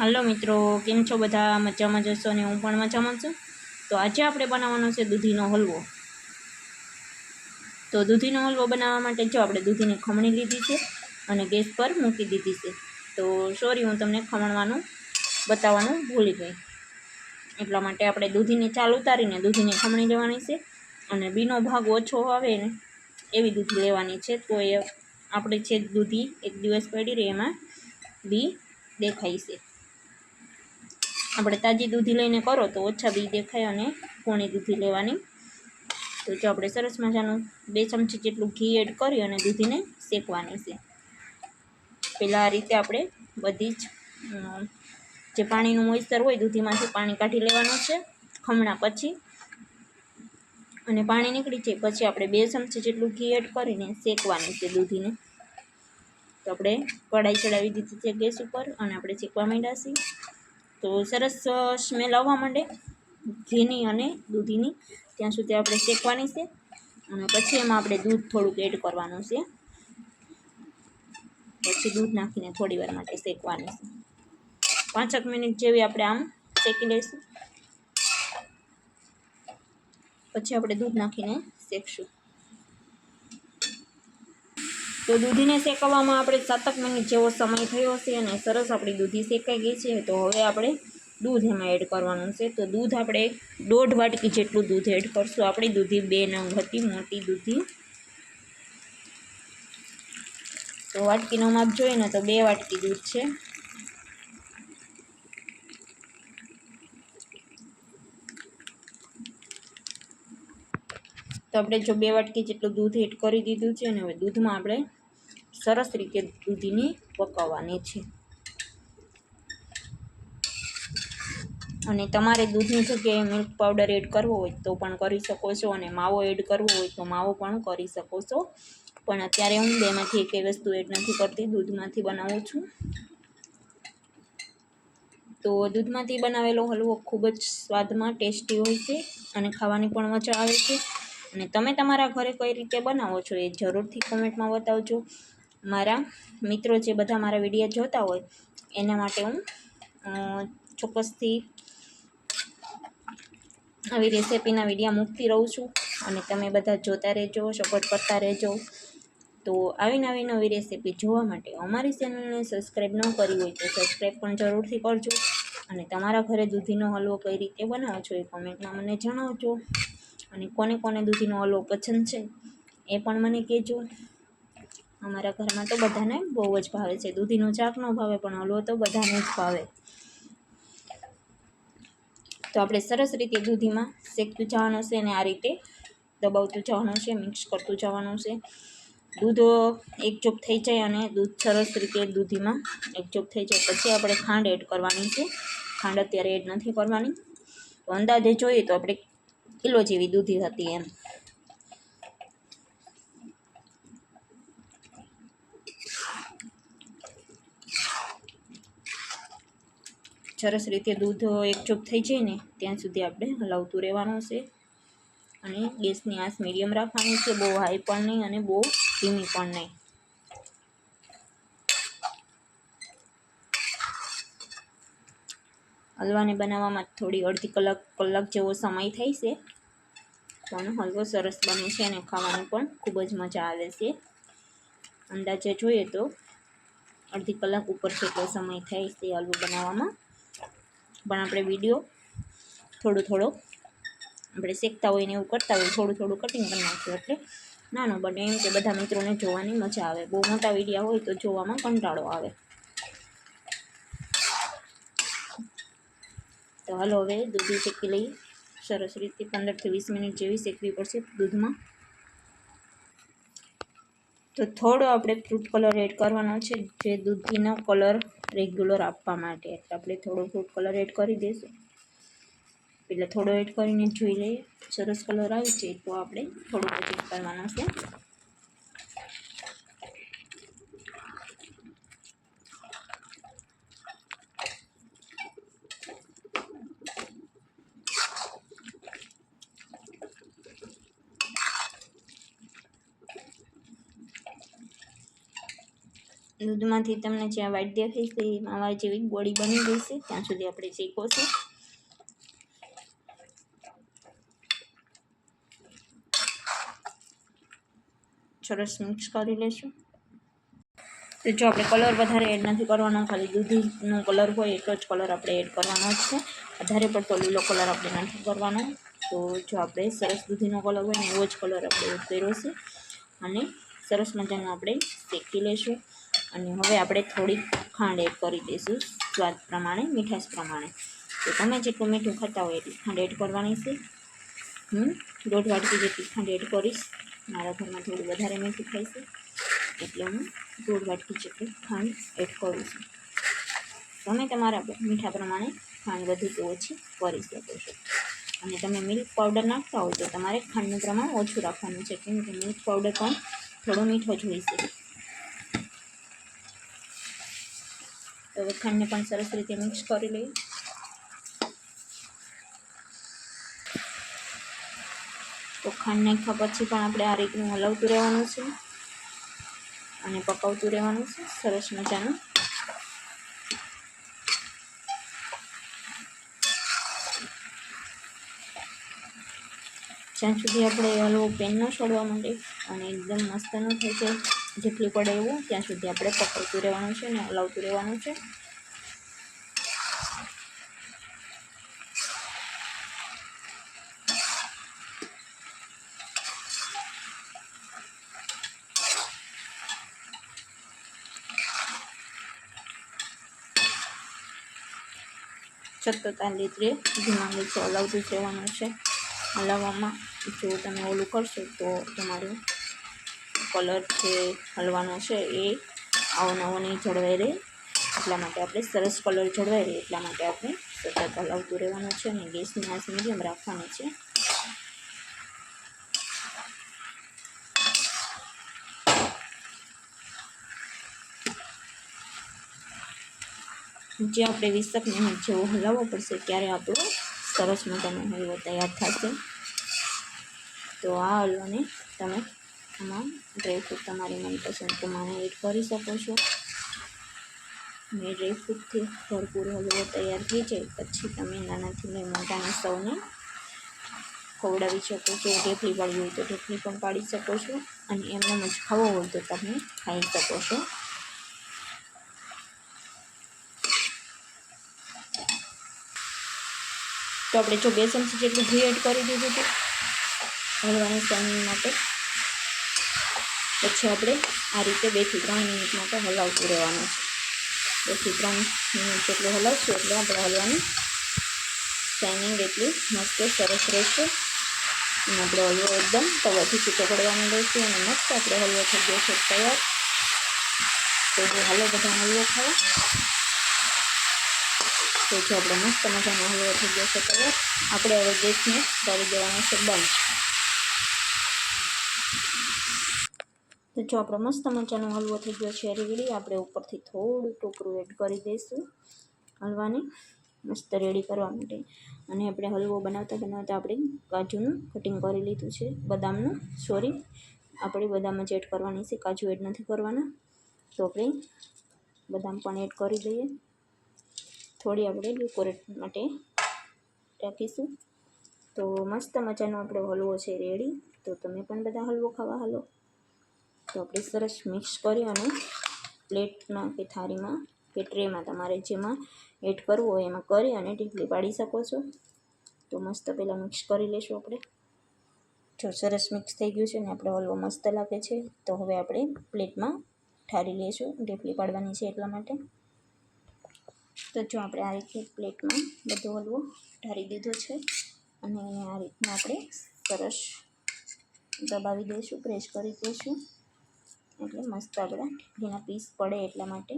હાલો મિત્રો, કેમ છો બધા? મજામાં જશો ને હું પણ મજામાં છું. તો આજે આપણે બનાવવાનો છે દૂધીનો હલવો. તો દૂધીનો હલવો બનાવવા માટે જો આપણે દૂધીને ખમણી લીધી છે અને ગેસ પર મૂકી દીધી છે. તો સોરી, હું તમને ખમણવાનું બતાવવાનું ભૂલી ગઈ. એટલા માટે આપણે દૂધીને ચાલ ઉતારીને દૂધીને ખમણી લેવાની છે અને બીનો ભાગ ઓછો આવે ને એવી દૂધી લેવાની છે. તો એ આપણે છે દૂધી એક દિવસ પડી રહી એમાં બી દેખાય છે. આપણે તાજી દૂધી લઈને કરો તો ઓછા બી દેખાય અને પોણી દૂધી લેવાની. તો જો આપણે સરસ મજાનું બે ચમચી જેટલું ઘી એડ કરી અને દૂધીને શેકવાની છે. પહેલાં આ રીતે આપણે બધી જ જે પાણીનું મોઈસ્ચર હોય દૂધીમાંથી પાણી કાઢી લેવાનું છે, ખમણા પછી. અને પાણી નીકળી જાય પછી આપણે બે ચમચી જેટલું ઘી એડ કરીને શેકવાની છે દૂધીને. તો આપણે કઢાઈ ચડાવી દીધી છે ગેસ ઉપર અને આપણે શેકવા માંડ્યા છીએ. તો સરસ સ્મેલ આવવા માંડે. ઘીની અને દૂધીની. ત્યાં સુધી આપણે શેકવાની છે. અને પછી એમાં આપણે દૂધ થોડુંક એડ કરવાનું છે. પછી દૂધ નાખીને થોડી વાર માટે શેકવાની છે. પાંચક મિનિટ જેવી આપણે આમ શેકી લઈશું. પછી આપણે દૂધ નાખીને શેકશું. તો દૂધીને શેકવવામાં આપણે સાતક મિનિટ જેવો સમય થયો છે અને સરસ આપણી દૂધી શેકાઈ ગઈ છે. તો હવે આપણે દૂધ એમાં એડ કરવાનું છે. તો દૂધ આપણે દોઢ વાટકી જેટલું દૂધ એડ કરશું. આપણી દૂધી બે નંગ હતી, મોટી દૂધી. તો વાટકીનો માપ જોઈએ ને તો બે વાટકી દૂધ છે. તો આપણે જો બે વાટકી જેટલું દૂધ એડ કરી દીધું છે અને હવે દૂધમાં આપણે સરસ રીતે દૂધીને પકાવવાની છે. અને તમારે દૂધની જગ્યાએ મિલ્ક પાવડર એડ કરવો હોય તો પણ કરી શકો છો અને માવો એડ કરવો હોય તો માવો પણ કરી શકો છો. પણ અત્યારે હું બેમાંથી એકેય વસ્તુ એડ નથી કરતી, દૂધમાંથી બનાવું છું. તો દૂધમાંથી બનાવેલો હલવો ખૂબ જ સ્વાદમાં ટેસ્ટી હોય છે અને ખાવાની પણ મજા આવે છે. અને તમે તમારા ઘરે કઈ રીતે બનાવો છો એ જરૂરથી કોમેન્ટમાં બતાવજો. મારા મિત્રો જે બધા મારા વીડિયો જોતા હોય, એના માટે હું ચોક્કસથી આવી રેસીપીના વિડીયા મૂકતી રહું છું અને તમે બધા જોતા રહેજો સપોર્ટ કરતા રહેજો. તો આવી નવી નવી રેસીપી જોવા માટે અમારી ચેનલને સબસ્ક્રાઈબ ન કરી હોય તો સબસ્ક્રાઈબ પણ જરૂરથી કરજો અને તમારા ઘરે દૂધીનો હલવો કઈ રીતે બનાવો છો એ કોમેન્ટમાં મને જણાવજો અને કોને કોને દૂધીનો હલવો પસંદ છે એ પણ મને કહેજો. અમારા ઘરમાં તો બધાને બહુ જ ભાવે છે. દૂધીનો ચાક ન ભાવે, પણ હલવો તો બધાને જ ભાવે. તો આપણે સરસ રીતે દૂધીમાં શેકતું જવાનું છે અને આ રીતે દબાવતું જવાનું છે, મિક્સ કરતું જવાનું છે. દૂધ એકચોક થઈ જાય અને દૂધ સરસ રીતે દૂધીમાં એકચોક થઈ જાય. પછી આપણે ખાંડ એડ કરવાની છે. ખાંડ અત્યારે એડ નથી કરવાની. અંદાજે જોઈએ તો આપણે કિલો જેવી દૂધી હતી એમ. સરસ રીતે દૂધ એકચોક થઈ જાય ને, ત્યાં સુધી આપણે હલાવતું રહેવાનું છે. અને ગેસની આંચ મીડિયમ રાખવાની છે, બહુ હાઈ પણ નહીં અને બહુ ધીમી પણ નહીં. હલવાને બનાવવામાં થોડી અડધી કલાક કલાક જેવો સમય થાય છે. પણ હલવો સરસ બને છે અને ખાવાની પણ ખૂબ જ મજા આવે છે. અંદાજે જોઈએ તો અડધી કલાક ઉપર જેટલો સમય થાય છે હલવો બનાવવામાં. પણ આપણે વીડિયો થોડો થોડો આપણે શેકતા હોય ને એવું કરતા હોય થોડું થોડું કટિંગ કરી નાખ્યું એટલે નાનો બને એમ કે બધા મિત્રોને જોવાની મજા આવે. બહુ મોટા વિડીયા હોય તો જોવામાં કંટાળો આવે. તો હાલો હવે દૂધી શેકી લઈએ. સરસ રીતે પંદરથી વીસ મિનિટ જેવી શેકવી પડશે દૂધમાં. તો થોડો આપણે ફ્રૂટ કલર એડ કરવાનો છે, જે દૂધીનો કલર રેગ્યુલર આપવા માટે. એટલે આપણે થોડો ફ્રૂટ કલર એડ કરી દઈશું. એટલે થોડો એડ કરીને જોઈ લઈએ. સરસ કલર આવે છે, તો આપણે થોડો એડ કરવાનો છે. દૂધમાંથી તમને જ્યાં વાઈટ દેખાય છે માવા જેવી ગોળી બની ગઈ છે. ત્યાં સુધી આપણે શીખવશું સરસ મિક્સ કરી લેશું તો જો આપણે કલર વધારે એડ નથી કરવાનો, ખાલી દૂધીનો કલર હોય એટલો જ કલર આપણે એડ કરવાનો છે. વધારે પડતો લીલો કલર આપણે નથી કરવાનો. તો જો આપણે સરસ દૂધીનો કલર હોય એવો જ કલર આપણે એડ અને સરસ મજાનું આપણે શેકી લઈશું. અને હવે આપણે થોડીક ખાંડ એડ કરી દઈશું, સ્વાદ પ્રમાણે, મીઠાશ પ્રમાણે. તો તમે જેટલું મીઠું ખાતા હોય એટલી ખાંડ એડ કરવાની છે. હું દોઢ વાટકી જેટલી ખાંડ એડ કરીશ. મારા ઘરમાં થોડું વધારે મીઠું ખાય છે, એટલે હું દોઢ વાટકી જેટલી ખાંડ એડ કરું છું. તમે તમારા મીઠા પ્રમાણે ખાંડ વધુ કે ઓછી કરી શકો છો. અને તમે મિલ્ક પાવડર નાખતા હોય તો તમારે ખાંડનું પ્રમાણ ઓછું રાખવાનું છે, કેમ કે મિલ્ક પાવડર પણ થોડો મીઠો જોઈશે તો ખાંડને પણ સરસ રીતે મિક્સ કરી લઈએ. તો ખાંડ નાખ્યા પછી પણ આપણે આ રીતનું હલાવતું રહેવાનું છે. અને પકાવતું રહેવાનું છે. સરસ મજાનું. જ્યાં સુધી આપણે હલવો પેન ન છોડવા માંડે અને એકદમ મસ્ત ન થઈ જાય. જેટલી પડે એવું, ત્યાં સુધી આપણે પકડતું રહેવાનું છે અને હલાવતું રહેવાનું છે. સતત આ લીધે ધીમા ગેસે હલાવતું જ રહેવાનું છે. હલાવવામાં જો તમે ઓલું કરશો તો તમારું કલર જે હલવાનો છે એ આવો નવો નહીં જળવાઈ રહે. એટલા માટે આપણે સરસ કલર જળવાઈ રહે. એટલા માટે આપણે સતત હલાવતું રહેવાનું છે અને ગેસની આંચ મીડિયમ રાખવાની છે. જે આપણે વીસક મિનિટ જેવો હલાવવો પડશે ત્યારે આપણો સરસ મજાનો હલવો તૈયાર થશે. તો આ હલવાને તમે આમાં ડ્રાયફ્રૂટ તમારી મનપસંદ પ્રમાણે એડ કરી શકો છો. અને ડ્રાયફ્રૂટથી ભરપૂર હલવો તૈયાર થઈ જાય પછી તમે નાનાથી લઈ મોટાના સૌને ખવડાવી શકો છો. ઢેફલી પાડવી હોય તો ઢેફલી પણ પાડી શકો છો અને એમને જ ખાવો હોય તો તમે ખાઈ શકો છો. તો આપણે જો બે ચમચી જેટલું ઘી એડ કરી દીધું હતું હલવાની સમય માટે. પછી આપણે આ રીતે બેથી ત્રણ મિનિટ માટે હલાવતું રહેવાનું છે. બેથી ત્રણ મિનિટ જેટલું હલાવશું એટલે આપણે હલવાની શાઇનિંગ એટલી મસ્ત સરસ રહેશે. અને આપણો હલવો એકદમ તવાથી છૂટો પડવાનો રહેશે અને મસ્ત આપણે હલવો થઈ ગયો છે, તૈયાર. તો હાલો બધા હલવો ખાવા. તો જો આપણે મસ્ત મજાનો હલવો થઈ ગયો છે, તૈયાર. આપણે હવે ગેસને કરી દેવાનો છે, બંધ. તો જો આપણો મસ્ત મજાનો હલવો થઈ ગયો છે રેડી, આપણે ઉપરથી થોડું ટોકરું એડ કરી દઈશું હલવાને, મસ્ત રેડી કરવા માટે. અને આપણે હલવો બનાવતા બનાવતા આપણે કાજુનું કટિંગ કરી લીધું છે, બદામનું સોરી આપણે બદામ જ એડ કરવાની છે, કાજુ એડ નથી કરવાના. તો આપણે બદામ પણ એડ કરી દઈએ. થોડી આપણે ડેકોરેટ માટે રાખીશું. તો મસ્ત મજાનો આપણો હલવો છે રેડી. તો તમે પણ બધા હલવો ખાવા હાલો. તો આપણે સરસ મિક્સ કરી અને પ્લેટમાં કે થાળીમાં કે ટ્રેમાં તમારે જેમાં એડ કરવું હોય એમાં કરી અને ટીકલી પાડી શકો છો. તો મસ્ત પહેલાં મિક્સ કરી લઈશું આપણે. જો સરસ મિક્સ થઈ ગયું છે ને આપણે હલવો મસ્ત લાગે છે, તો હવે આપણે પ્લેટમાં ઠારી લઈશું ઢેફલી પાડવાની છે એટલા માટે. તો જો આપણે આ રીતે પ્લેટમાં બધો હલવો ઠારી દીધો છે અને આ રીતના આપણે સરસ દબાવી દઈશું, પ્રેસ કરી દઈશું. એટલે મસ્ત બધા ઘીના પીસ પડે એટલા માટે.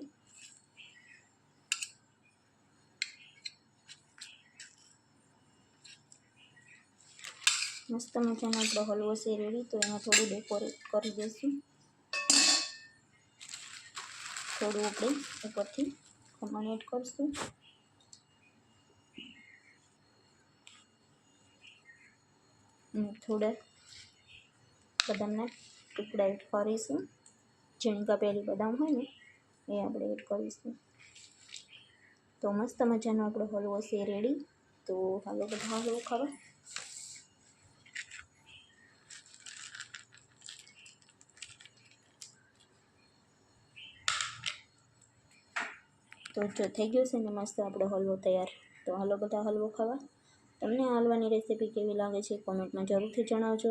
મસ્ત મજાનો આપણો હલવો શેરવી તો એમાં થોડું ડેકોરેટ કરી દઈશું. થોડું આપણે ઉપરથી ખમણ એડ કરશું. થોડા બદામના ટુકડા એડ કરીશું. ઝીણી પહેલી બદામ હોય ને, એ આપણે એડ કરીશું. તો મસ્ત મજાનો આપણો હલવો છે રેડી તો હાલો બધા હલવો ખાવા. તો જો થઈ ગયો છે ને મસ્ત આપણો હલવો તૈયાર. તો હાલો બધા હલવો ખાવા. તમને આ હલવાની રેસીપી કેવી લાગે છે? કોમેન્ટમાં જરૂરથી જણાવજો.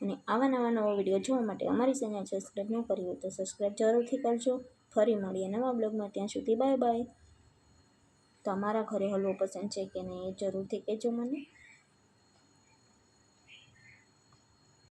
અને આવા નવા નવા વીડિયો જોવા માટે અમારી ચેનલ સબસ્ક્રાઈબ ન કરી હોય તો સબસ્ક્રાઈબ જરૂરથી કરજો. ફરી મળીએ નવા બ્લોગમાં. ત્યાં સુધી બાય બાય તમારા ઘરે હલવો પસંદ છે કે નહીં એ જરૂરથી કહેજો મને.